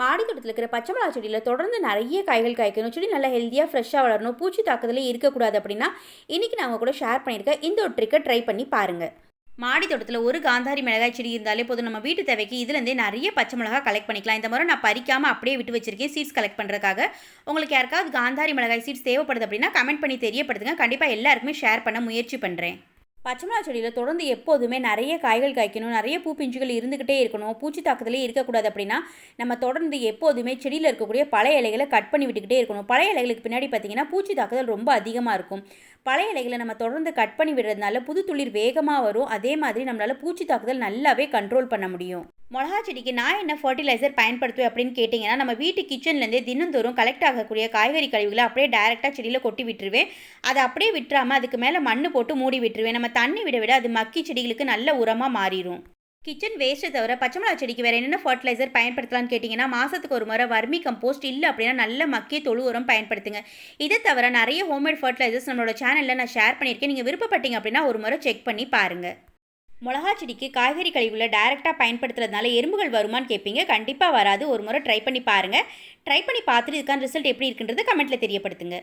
மாடித்தோட்டத்தில் இருக்கிற பச்சை மிளகா செடியில் தொடர்ந்து நிறைய காய்கள் காய்க்கணும். செடி நல்லா ஹெல்த்தியாக ஃப்ரெஷ்ஷாக வளரணும். பூச்சி தாக்குதலே இருக்கக்கூடாது அப்படின்னா இன்றைக்கி நான் உங்க கூட ஷேர் பண்ணியிருக்கேன். இந்த ஒரு ட்ரிக்கை ட்ரை பண்ணி பாருங்கள் மாடி தோட்டத்தில் ஒரு காந்தாரி மிளகாய் செடி இருந்தாலே போதும். நம்ம வீட்டு தேவைக்கு இதுலேருந்தே நிறைய பச்சை மிளகாய் கலெக்ட் பண்ணிக்கலாம். இந்த முறை நான் பறிக்காமல் அப்படியே விட்டு வச்சிருக்கேன் சீட்ஸ் கலெக்ட் பண்ணுறதுக்காக உங்களுக்கு யாருக்காவது காந்தாரி மிளகாய் சீட்ஸ் தேவைப்படுது அப்படின்னா கமெண்ட் பண்ணி தெரியப்படுத்துங்க. கண்டிப்பாக எல்லாருக்குமே ஷேர் பண்ண முயற்சி பண்ணுறேன் பச்சை மிளகா செடியில் தொடர்ந்து எப்போதுமே நிறைய காய்கள் காய்க்கணும் நிறைய பூ பிஞ்சுகள் இருந்துக்கிட்டே இருக்கணும் பூச்சி தாக்குதலே இருக்கக்கூடாது அப்படின்னா நம்ம தொடர்ந்து எப்போதுமே செடியில் இருக்கக்கூடிய பழைய இலைகளை கட் பண்ணி விட்டுக்கிட்டே இருக்கணும். பழைய இலைகளுக்கு பின்னாடி பார்த்தீங்கன்னா பூச்சி தாக்குதல் ரொம்ப அதிகமாக இருக்கும். பழைய இலைகளை நம்ம தொடர்ந்து கட் பண்ணி விடுறதுனால புது துளிர் வேகமாக வரும். அதே மாதிரி நம்மளால் பூச்சி தாக்குதல் நல்லாவே கண்ட்ரோல் பண்ண முடியும். மிளகா செடிக்கு நான் என்ன ஃபர்டிலைசர் பயன்படுத்துவேன் அப்படின்னு கேட்டிங்கன்னா நம்ம வீட்டு கிச்சன்லேருந்தே தினந்தோறும் கலெக்ட் ஆகக்கூடிய காய்கறி கழிவுகளை அப்படியே டேரெக்டாக செடியில் கொட்டி விட்டுருவேன். அதை அப்படியே விட்டுறாமல் அதுக்கு மேலே மண் போட்டு மூடி விட்டுருவேன். நம்ம தண்ணி விட விட அது மக்கி செடிகளுக்கு நல்ல உரமாக மாறிடும் கிச்சன் வேஸ்ட்டை தவிர பச்சை மிளகா செடிக்கு வேறு என்னென்ன ஃபர்டிலைசர் பயன்படுத்தலாம்னு கேட்டிங்கன்னா மாதத்துக்கு ஒரு முறை வர்மி கம்போஸ்ட் இல்லை அப்படின்னா நல்ல மக்கிய தொழு உரம் பயன்படுத்துங்க. இதை தவிர நிறைய ஹோம்மேட் ஃபர்டிலைசர்ஸ் நம்மளோட சேனலில் நான் ஷேர் பண்ணியிருக்கேன். நீங்கள் விருப்பப்பட்டீங்க அப்படின்னா ஒரு முறை செக் பண்ணி பாருங்கள் மிளகா செடிக்கு காய்கறி கழிவுல டைரெக்டாக பயன்படுத்துறதுனால எறும்புகள் வருமான்னு கேட்பீங்க கண்டிப்பாக வராது. ஒரு முறை ட்ரை பண்ணி பாருங்கள் ட்ரை பண்ணி பார்த்துட்டு இதுக்கான ரிசல்ட் எப்படி இருக்குன்றது கமெண்ட்டில் தெரியப்படுத்துங்க.